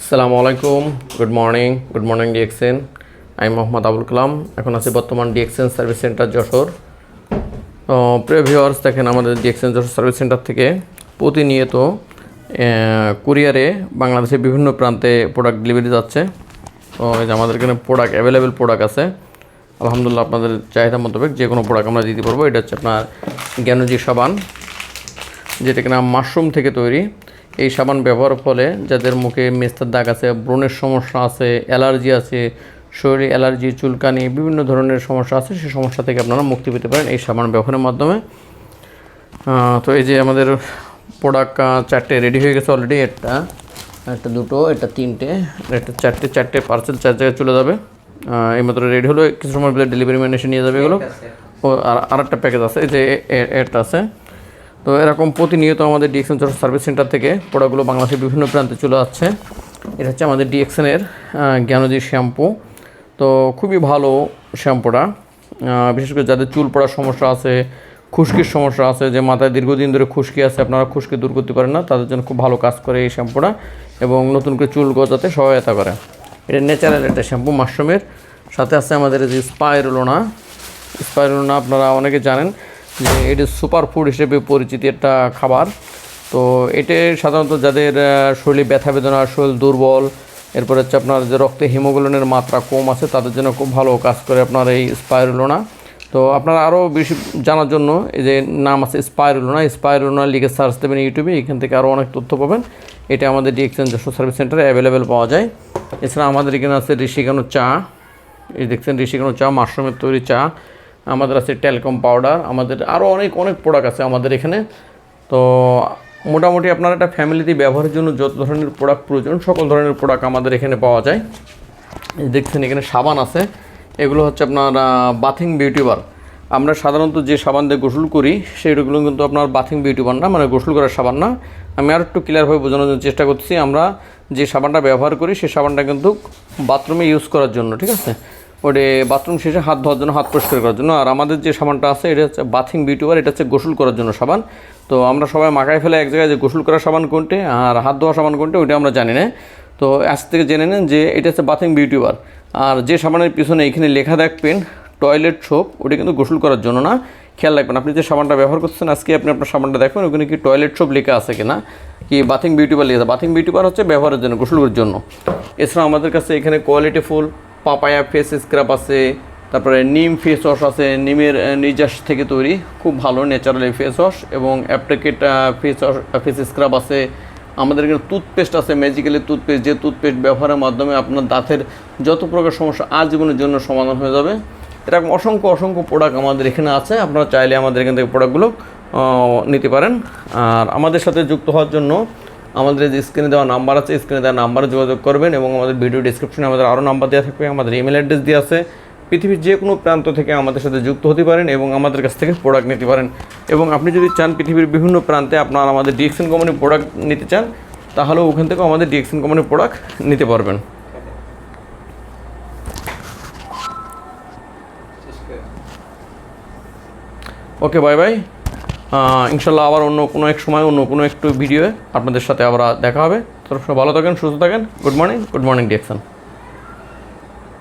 আসসালামু আলাইকুম good morning good morning DXN আমি মোহাম্মদ আবুল কালাম এখন আছি বর্তমান ডিএক্সেন সার্ভিস সেন্টার যশোর। প্রিয় ভিউয়ার্স দেখেন আমাদের ডিএক্সেন যশোর সার্ভিস সেন্টার থেকে প্রতিনিয়ত কুরিয়ারে বাংলাদেশের বিভিন্ন প্রান্তে প্রোডাক্ট ডেলিভারি যাচ্ছে। যে আমাদের এখানে প্রোডাক্ট অ্যাভেলেবেল প্রোডাক্ট আছে। আলহামদুলিল্লাহ আপনাদের চাহিদা মোতাবেক যে কোনো প্রোডাক্ট আমরা দিতে পারব। এটা হচ্ছে আপনার জ্ঞানজি সাবান, যেটা কিনা মাশরুম থেকে তৈরি। এই সাবান ব্যবহারের ফলে যাদের মুখে মেস্তার দাগ আছে ব্রণের সমস্যা আছে অ্যালার্জি আছে শরীরে অ্যালার্জি চুলকানি বিভিন্ন ধরনের সমস্যা আছে সেই সমস্যা থেকে আপনারা মুক্তি পেতে পারেন এই সাবান ব্যবহারের মাধ্যমে। তো এই যে আমাদের প্রোডাক্ট চারটে রেডি হয়ে গেছে অলরেডি একটা একটা দুটো এটা তিনটে একটা চারটে চারটে পার্সেল চার জায়গায় চলে যাবে। আহ, এই মাত্র রেডি হলো কিছু সময় ভিতরে ডেলিভারি ম্যান এসে নিয়ে যাবে এগুলো। ও আর আরেকটা প্যাকেজ আছে এই যে এটা আছে। তো এরকম প্রতিনিয়ত আমাদের ডিএক্সএন সার্ভিস সেন্টার থেকে প্রোডাক্টগুলো বাংলাদেশের বিভিন্ন প্রান্তে চলে যাচ্ছে এটা হচ্ছে আমাদের ডিএক্সএনের জ্ঞানজি শ্যাম্পু। তো খুবই ভালো শ্যাম্পুটা। বিশেষ করে যাদের চুল পড়ার সমস্যা আছে, খুশকির সমস্যা আছে, যে মাথায় দীর্ঘদিন ধরে খুশকি আছে, আপনারা খুশকি দূর করতে পারেন না, তাদের জন্য খুব ভালো কাজ করে এই শ্যাম্পুটা এবং নতুন করে চুল গজাতে সহায়তা করে। এটা ন্যাচারাল একটা শ্যাম্পু, মাশরুমের। সাথে আছে আমাদের যে স্পাইরোলোনা স্পাইরুলনা আপনারা অনেকে জানেন যে এটি সুপার ফুড হিসেবে পরিচিত একটা খাবার। তো এটি সাধারণত যাদের শরীরে ব্যথা বেদনা, শরীর দুর্বল, এরপর হচ্ছে আপনার যে রক্তে হিমোগ্লোবিনের মাত্রা কম আছে, তাদের জন্য খুব ভালো কাজ করে আপনার এই স্পাইরুলোনা। তো আপনারা আরও বেশি জানার জন্য এই যে নাম আছে স্পাইরুলোনা স্পাইরুলোনা লিখে সার্চ দেবেন ইউটিউবে, এখান থেকে আরও অনেক তথ্য পাবেন। এটা আমাদের ডিএক্সেন যশোর সার্ভিস সেন্টারে অ্যাভেলেবেল পাওয়া যায়। এছাড়া আমাদের এখানে আছে ঋষিকানো চা। এই দেখছেন ঋষিকানো চা, মাশরুমের তৈরি চা। আমাদের আছে টেলকম পাউডার, আমাদের আরও অনেক অনেক প্রোডাক্ট আছে আমাদের এখানে। তো মোটামুটি আপনার একটা ফ্যামিলিতে ব্যবহারের জন্য যত ধরনের প্রোডাক্ট প্রয়োজন, সকল ধরনের প্রোডাক্ট আমাদের এখানে পাওয়া যায়। দেখছেন এখানে সাবান আছে। এগুলো হচ্ছে আপনার বাথিং বিউটিবার আমরা সাধারণত যে সাবান দিয়ে গোসল করি, সেইগুলো কিন্তু আপনার বাথিং বিউটিবার না মানে গোসল করার সাবান না। আমি আর একটু ক্লিয়ারভাবে বোঝানোর জন্য চেষ্টা করছি আমরা যে সাবানটা ব্যবহার করি সেই সাবানটা কিন্তু বাথরুমে ইউজ করার জন্য, ঠিক আছে? ওটা বাথরুম শেষে হাত ধোয়ার জন্য, হাত পরিষ্কার করার জন্য। আর আমাদের যে সাবানটা আছে, এটা হচ্ছে বাথিং বিউটি বার এটা হচ্ছে গোসল করার জন্য সাবান। তো আমরা সবাই মাখায় ফেলে এক জায়গায় যে গোসল করার সাবান কোনটি আর হাত ধোয়া সাবান কোনটি, ওইটা আমরা জানি না। তো আজ থেকে জেনে নেন যে এটা হচ্ছে বাথিং বিউটি বার আর যে সাবানের পিছনে এখানে লেখা দেখবেন টয়লেট সোপ ওটা কিন্তু গোসল করার জন্য না। খেয়াল রাখবেন, আপনি যে সাবানটা ব্যবহার করছেন আজকে আপনি আপনার সাবানটা দেখবেন, ওখানে কি টয়লেট সোপ লেখা আছে কিনা? কি বাথিং বিউটি বার লেখা আছে? বাথিং বিউটি বার হচ্ছে ব্যবহারের জন্য, গোসলের জন্য। এছাড়া আমাদের কাছে এখানে quality full papaya face scrub আছে, তারপরে নিম ফেস ওয়াশ আছে, নিমের নির্যাস থেকে তৈরি। খুব ভালো ন্যাচারালি ফেস ওয়াশ এবং applicate face wash face scrub আছে। আমাদের এখানে টুথপেস্ট আছে ম্যাজিক্যালি টুথপেস্ট যে টুথপেস্ট ব্যবহারের মাধ্যমে আপনার দাঁতের যত প্রকার সমস্যা আজীবনের জন্য সমাধান হয়ে যাবে। এরকম অসংখ্য অসংখ্য প্রোডাক্ট আমাদের এখানে আছে। আপনারা চাইলে আমাদের এখান থেকে প্রোডাক্টগুলো নিতে পারেন। আর আমাদের সাথে যুক্ত হওয়ার জন্য আমাদের যে স্ক্রিনে দেওয়া নাম্বার আছে স্ক্রিনে দেওয়া নাম্বারে যোগাযোগ করবেন এবং আমাদের ভিডিও ডিসক্রিপশনে আমাদের আরও নাম্বার দেওয়া থাকবে, আমাদের ইমেল অ্যাড্রেস দেওয়া আছে। পৃথিবীর যে কোনো প্রান্ত থেকে আমাদের সাথে যুক্ত হতে পারেন এবং আমাদের কাছ থেকে প্রোডাক্ট নিতে পারেন। এবং আপনি যদি চান পৃথিবীর বিভিন্ন প্রান্তে আপনার আমাদের ডিএক্সএন কোম্পানির প্রোডাক্ট নিতে চান, তাহলেও ওখান থেকেও আমাদের ডিএক্সএন কোম্পানির প্রোডাক্ট নিতে পারবেন। ওকে বাই বাই ইনশাল্লাহ আবার অন্য কোনো এক সময়, অন্য কোনো একটু ভিডিওয়ে আপনাদের সাথে আবার দেখা হবে। তো ভালো থাকেন, সুস্থ থাকেন। Good morning good morning DXN